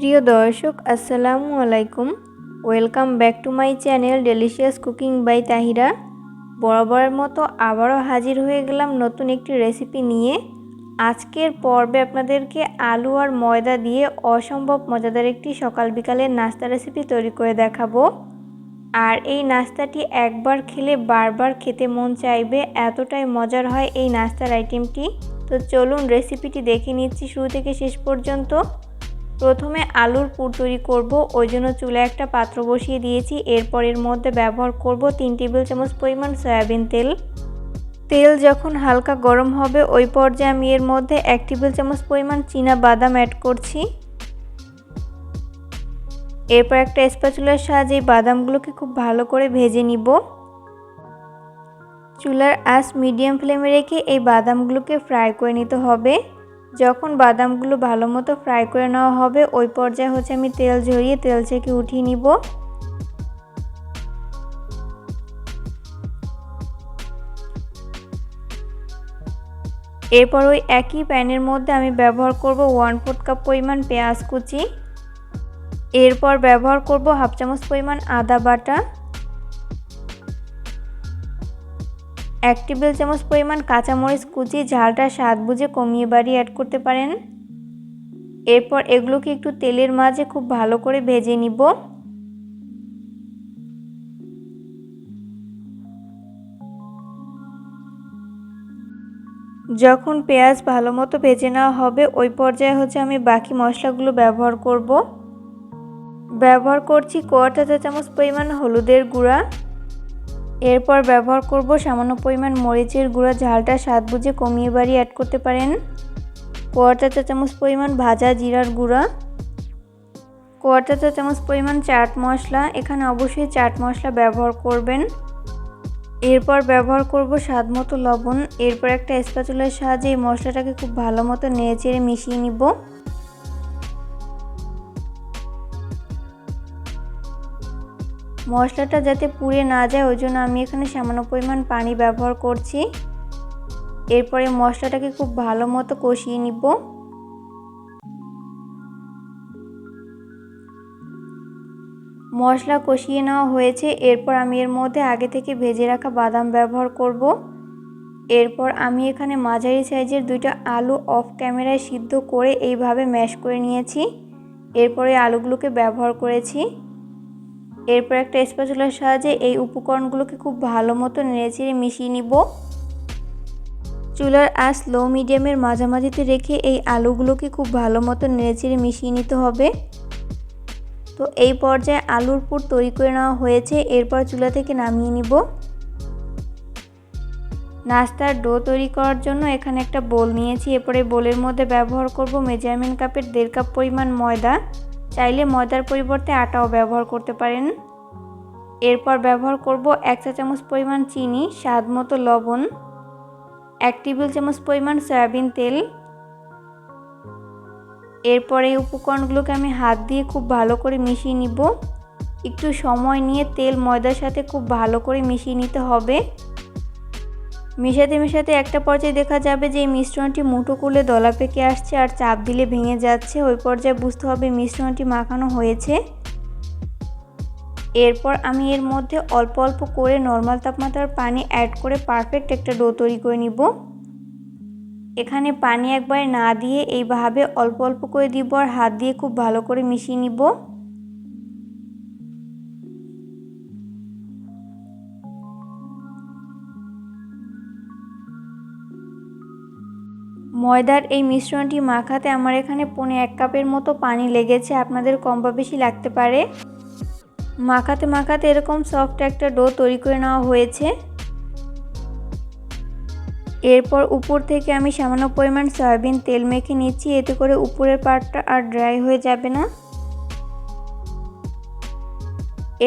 প্রিয় দর্শক, আসসালামু আলাইকুম। Welcome back to my channel delicious cooking by Tahira বরাবরের মতো আবারও হাজির হয়ে গেলাম নতুন একটি রেসিপি নিয়ে। আজকের পর্বে আপনাদেরকে আলু আর ময়দা দিয়ে অসম্ভব মজাদার একটি সকাল বিকালের নাস্তা রেসিপি তৈরি করে দেখাবো। আর এই নাস্তাটি একবার খেলে বারবার খেতে মন চাইবে, এতটাই মজার হয় এই নাস্তার আইটেমটি তো চলুন রেসিপিটি দেখে নিচ্ছি, শুরু থেকে শেষ পর্যন্ত। প্রথমে আলুর পুর তৈরি করব, ওই জন্য চুলে একটা পাত্র বসিয়ে দিয়েছি। এরপর এর মধ্যে ব্যবহার করব তিন টেবিল চামচ পরিমাণ সয়াবিন তেল। তেল যখন হালকা গরম হবে, ওই পর্যায়ে আমি এর মধ্যে এক টেবিল চামচ পরিমাণ চীনা বাদাম অ্যাড করছি। এরপর একটা স্প্যাচুলার সাহায্যে এই বাদামগুলোকে খুব ভালো করে ভেজে নিব। চুলার আঁচ মিডিয়াম ফ্লেমে রেখে এই বাদামগুলোকে ফ্রাই করে নিতে হবে। যখন বাদামগুলো ভালো মতো ফ্রাই করে নেওয়া হবে, ওই পর্যায়ে হচ্ছে আমি তেল ঝরিয়ে তেল থেকে উঠিয়ে নিব। এরপর ওই একই প্যানের মধ্যে আমি ব্যবহার করব ওয়ান ফোর্থ কাপ পরিমাণ পেঁয়াজ কুচি। এরপর ব্যবহার করব হাফ চামচ পরিমাণ আদা বাটা। এক টেবিল চামচ পরিমাণ কাঁচামরিচ কুচি, ঝালটা স্বাদ বুঝে কমিয়ে বাড়িয়ে অ্যাড করতে পারেন। এরপর এগুলোকে একটু তেলের মাঝে খুব ভালো করে ভেজে নিব। যখন পেঁয়াজ ভালো মতো ভেজে নেওয়া হবে, ওই পর্যায়ে হচ্ছে আমি বাকি মশলাগুলো ব্যবহার করব। ব্যবহার করছি কোয়াটা চা চামচ পরিমাণ হলুদের গুঁড়া। এরপর ব্যবহার করব সামান্য পরিমাণ মরিচের গুঁড়া, ঝালটা স্বাদ বুঝে কমিয়ে বাড়ি অ্যাড করতে পারেন। কোয়াটা চা চামচ পরিমাণ ভাজা জিরার গুঁড়া কোয়াটা চা চামচ পরিমাণ চাট মশলা, এখানে অবশ্যই চাট মশলা ব্যবহার করবেন। এরপর ব্যবহার করব স্বাদ মতো লবণ, এরপর একটা স্প্যাচুলার সাহায্যে এই মশলাটাকে খুব ভালো মতো নেড়ে চেড়ে মিশিয়ে নিব। মশলাটা যাতে পুড়ে না যায়, ওই জন্য আমি এখানে সামান্য পরিমাণ পানি ব্যবহার করছি। এরপরে মশলাটাকে খুব ভালো মতো কষিয়ে নিব। মশলা কষিয়ে নেওয়া হয়েছে। এরপর আমি এর মধ্যে আগে থেকে ভেজে রাখা বাদাম ব্যবহার করব। এরপর আমি এখানে মাঝারি সাইজের দুইটা আলু অফ ক্যামেরায় সিদ্ধ করে এইভাবে ম্যাশ করে নিয়েছি। এরপরে আলুগুলোকে ব্যবহার করেছি। এরপর একটা স্প্যাচুলার সাহায্যে এই উপকরণগুলোকে খুব ভালো মতো নেড়েচেড়ে মিশিয়ে নিব। চুলার আঁচ লো মিডিয়ামের মাঝামাঝিতে রেখে এই আলুগুলোকে খুব ভালো মতো নেড়েচেড়ে মিশিয়ে নিতে হবে। তো এই পর্যায়ে আলুর পুর তৈরি করে নেওয়া হয়েছে, এরপর চুলা থেকে নামিয়ে নিব। নাস্তার ডো তৈরি করার জন্য এখানে একটা বোল নিয়েছি, এরপরে বোলের মধ্যে ব্যবহার করব মেজারমেন্ট কাপের দেড় কাপ পরিমাণ ময়দা। চাইলে ময়দার পরিবর্তে আটাও ব্যবহার করতে পারেন। এরপর ব্যবহার করব এক চা চামচ পরিমাণ চিনি, স্বাদ মতো লবণ, এক টেবিল চামচ পরিমাণ সয়াবিন তেল। এরপর এই উপকরণগুলোকে আমি হাত দিয়ে খুব ভালো করে মিশিয়ে নিব। একটু সময় নিয়ে তেল ময়দার সাথে খুব ভালো করে মিশিয়ে নিতে হবে। মেশাতে মেশাতে একটা পর্যায়ে দেখা যাবে যে এই মিশ্রণটি মুঠো করলে দলা পেকে আসছে আর চাপ দিলে ভেঙে যাচ্ছে। ওই পর্যায়ে বুঝতে হবে মিশ্রণটি মাখানো হয়েছে। এরপর আমি এর মধ্যে অল্প অল্প করে নর্মাল তাপমাত্রার পানি অ্যাড করে পারফেক্ট একটা ডো তৈরি করে নিব। এখানে পানি একবার না দিয়ে এইভাবে অল্প অল্প করে দিব আর হাত দিয়ে খুব ভালো করে মিশিয়ে নিব। ময়দার এই মিশ্রণটি মাখাতে আমার এখানে পনে এক কাপের মতো পানি লেগেছে। আপনাদের কম বা বেশি লাগতে পারে। মাখাতে মাখাতে এরকম সফট একটা ডো তৈরি করে নেওয়া হয়েছে। এরপর উপর থেকে আমি সামান্য পরিমাণ সয়াবিন তেল মেখে নিচ্ছি। এতে করে উপরের পার্টটা আর ড্রাই হয়ে যাবে না।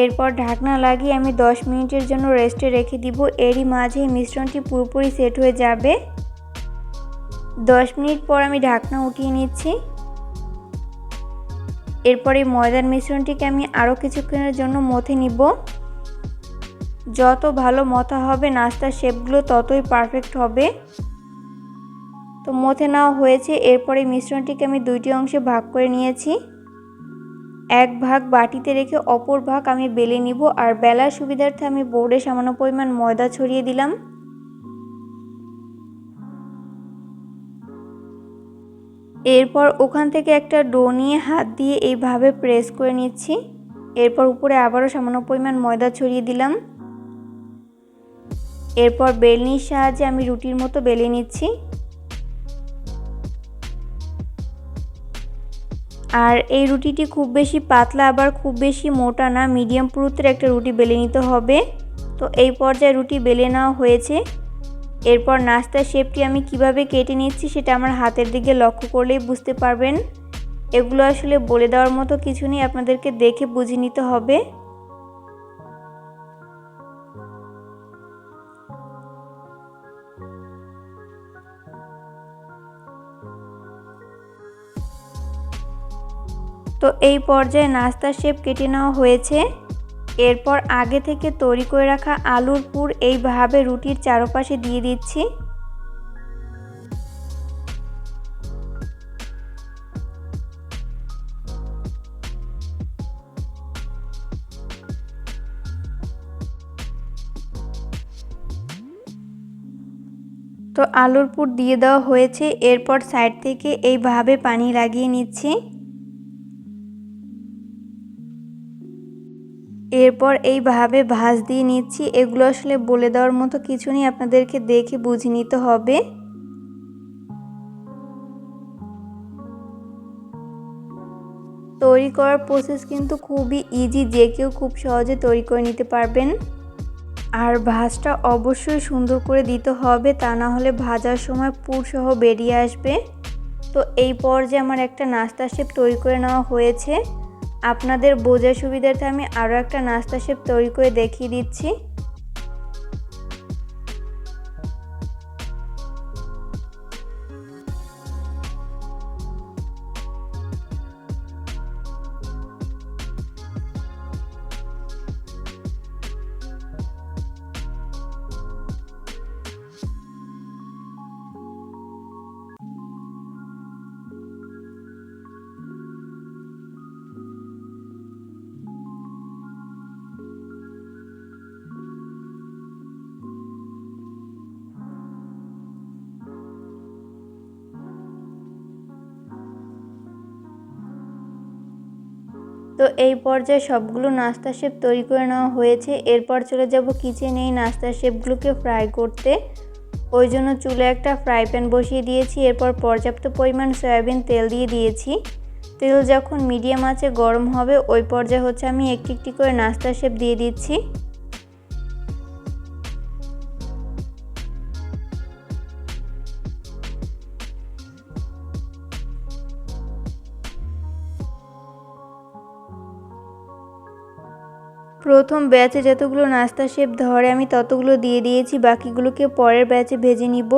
এরপর ঢাকনা লাগিয়ে আমি 10 মিনিটের জন্য রেস্টে রেখে দিব। এরই মাঝে মিশ্রণটি পুরোপুরি সেট হয়ে যাবে। দশ মিনিট পর আমি ঢাকনা উঠিয়ে নিচ্ছি। এরপরে ময়দার মিশ্রণটিকে আমি আরও কিছুক্ষণের জন্য মথে নিব। যত ভালো মথা হবে, নাস্তার শেপগুলো ততই পারফেক্ট হবে। তো মথে নেওয়া হয়েছে। এরপরে মিশ্রণটিকে আমি দুইটি অংশে ভাগ করে নিয়েছি। এক ভাগ বাটিতে রেখে অপর ভাগ আমি বেলে নিব। আর বেলার সুবিধার্থে আমি বোর্ডে সামান্য পরিমাণ ময়দা ছড়িয়ে দিলাম। এরপর ওখান থেকে একটা ডো নিয়ে হাত দিয়ে এইভাবে প্রেস করে নিচ্ছি। এরপর উপরে আবারও সামান্য পরিমাণ ময়দা ছড়িয়ে দিলাম। এরপর বেলনির সাহায্যে আমি রুটির মতো বেলে নিচ্ছি। আর এই রুটিটি খুব বেশি পাতলা আবার খুব বেশি মোটা না, মিডিয়াম পুরুত্বের একটা রুটি বেলে নিতে হবে। তো এই পর্যায়ে রুটি বেলে নেওয়া হয়েছে। এরপর নাস্তার শেপটি আমি কীভাবে কেটে নিচ্ছি সেটা আমার হাতের দিকে লক্ষ্য করলেই বুঝতে পারবেন। এগুলো আসলে বলে দেওয়ার মতো কিছু নেই, আপনাদেরকে দেখে বুঝে নিতে হবে। তো এই পর্যায়ে নাস্তার শেপ কেটে নেওয়া হয়েছে। এরপর আগে থেকে তৈরি করে রাখা আলুর পুর এইভাবে রুটির চারপাশে দিয়ে দিচ্ছি। তো আলুর পুর দিয়ে দেওয়া হয়েছে, এরপর সাইড থেকে এইভাবে পানি লাগিয়ে নিচ্ছি। এরপর এইভাবে ভাজ দিয়ে নিচ্ছি। এগুলো আসলে বলে দেওয়ার মতো কিছু নেই, আপনাদেরকে দেখে বুঝে নিতে হবে। তৈরি করার প্রসেস কিন্তু খুবই ইজি যে কেউ খুব সহজে তৈরি করে নিতে পারবেন। আর ভাজটা অবশ্যই সুন্দর করে দিতে হবে, তা না হলে ভাজার সময় পুরসহ বেরিয়ে আসবে। তো এই পর্যায়ে আমার একটা নাস্তা শেপ তৈরি করে নেওয়া হয়েছে। আপনাদের বোঝার সুবিধার্থে আমি আরও একটা নাস্তা শেপ তৈরি করে দেখিয়ে দিচ্ছি। তো এই পর্যায়ে সবগুলো নাস্তা শেপ তৈরি করে নেওয়া হয়েছে। এরপর চলে যাব কিচেনে এই নাস্তা শেপগুলোকে ফ্রাই করতে। ওই জন্য চুলে একটা ফ্রাই প্যান বসিয়ে দিয়েছি। এরপর পর্যাপ্ত পরিমাণ সয়াবিন তেল দিয়ে দিয়েছি। তেল যখন মিডিয়াম আছে গরম হবে, ওই পর্যায়ে হচ্ছে আমি একটি একটি করে নাস্তা শেপ দিয়ে দিচ্ছি। প্রথম ব্যাচে যতগুলো নাস্তা শেপ ধরে, আমি ততগুলো দিয়ে দিয়েছি, বাকিগুলোকে পরের ব্যাচে ভেজে নিব।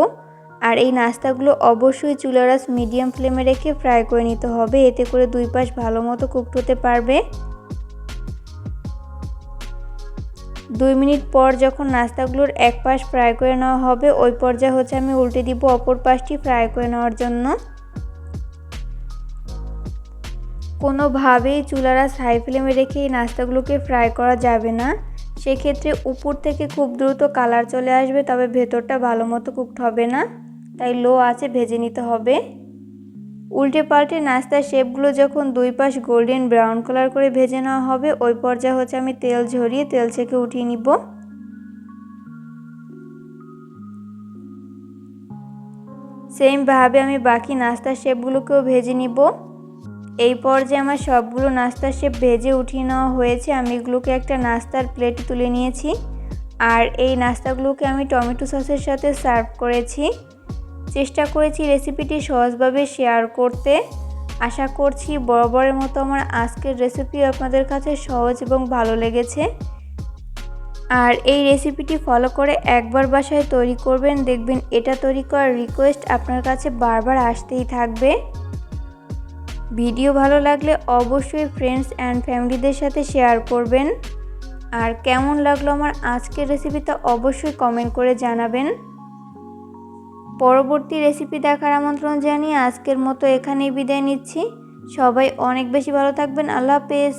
আর এই নাস্তাগুলো অবশ্যই চুলারাস মিডিয়াম ফ্লেমে রেখে ফ্রাই করে নিতে হবে, এতে করে দুই পাশ ভালো মতো কুকড হতে পারবে। দুই মিনিট পর যখন নাস্তাগুলোর এক পাশ ফ্রাই করে নেওয়া হবে, ওই পর্যায়ে হচ্ছে আমি উল্টে দিব অপর পাশটি ফ্রাই করে নেওয়ার জন্য। কোনোভাবেই চুলারা হাই ফ্লেমে রেখে এই নাস্তাগুলোকে ফ্রাই করা যাবে না। সেক্ষেত্রে উপর থেকে খুব দ্রুত কালার চলে আসবে, তবে ভেতরটা ভালো মতো কুকড হবে না, তাই লো আছে ভেজে নিতে হবে। উল্টে পাল্টে নাস্তার শেপগুলো যখন দুই পাশ গোল্ডেন ব্রাউন কালার করে ভেজে নেওয়া হবে, ওই পর্যায়ে হচ্ছে আমি তেল ঝরিয়ে তেল ছেঁকে উঠিয়ে নিব। সেমভাবে আমি বাকি নাস্তার শেপগুলোকেও ভেজে নিব। এই পর্যায়ে আমার সবগুলো নাস্তা শেপ ভেজে উঠিয়ে নেওয়া হয়েছে। আমি এগুলোকে একটা নাস্তার প্লেটে তুলে নিয়েছি। আর এই নাস্তাগুলোকে আমি টমেটো সসের সাথে সার্ভ করেছি। চেষ্টা করেছি রেসিপিটি সহজভাবে শেয়ার করতে। আশা করছি বরাবরের মতো আমার আজকের রেসিপি আপনাদের কাছে সহজ এবং ভালো লেগেছে। আর এই রেসিপিটি ফলো করে একবার বাসায় তৈরি করবেন। দেখবেন এটা তৈরি করার রিকোয়েস্ট আপনার কাছে বারবার আসতেই থাকবে। ভিডিও ভালো লাগলে অবশ্যই ফ্রেন্ডস অ্যান্ড ফ্যামিলিদের সাথে শেয়ার করবেন। আর কেমন লাগল আমার আজকের রেসিপিটা অবশ্যই কমেন্ট করে জানাবেন। পরবর্তী রেসিপি দেখার আমন্ত্রণ জানিয়ে আজকের মতো এখানেই বিদায় নিচ্ছি। সবাই অনেক বেশি ভালো থাকবেন। আল্লাহ হাফেজ।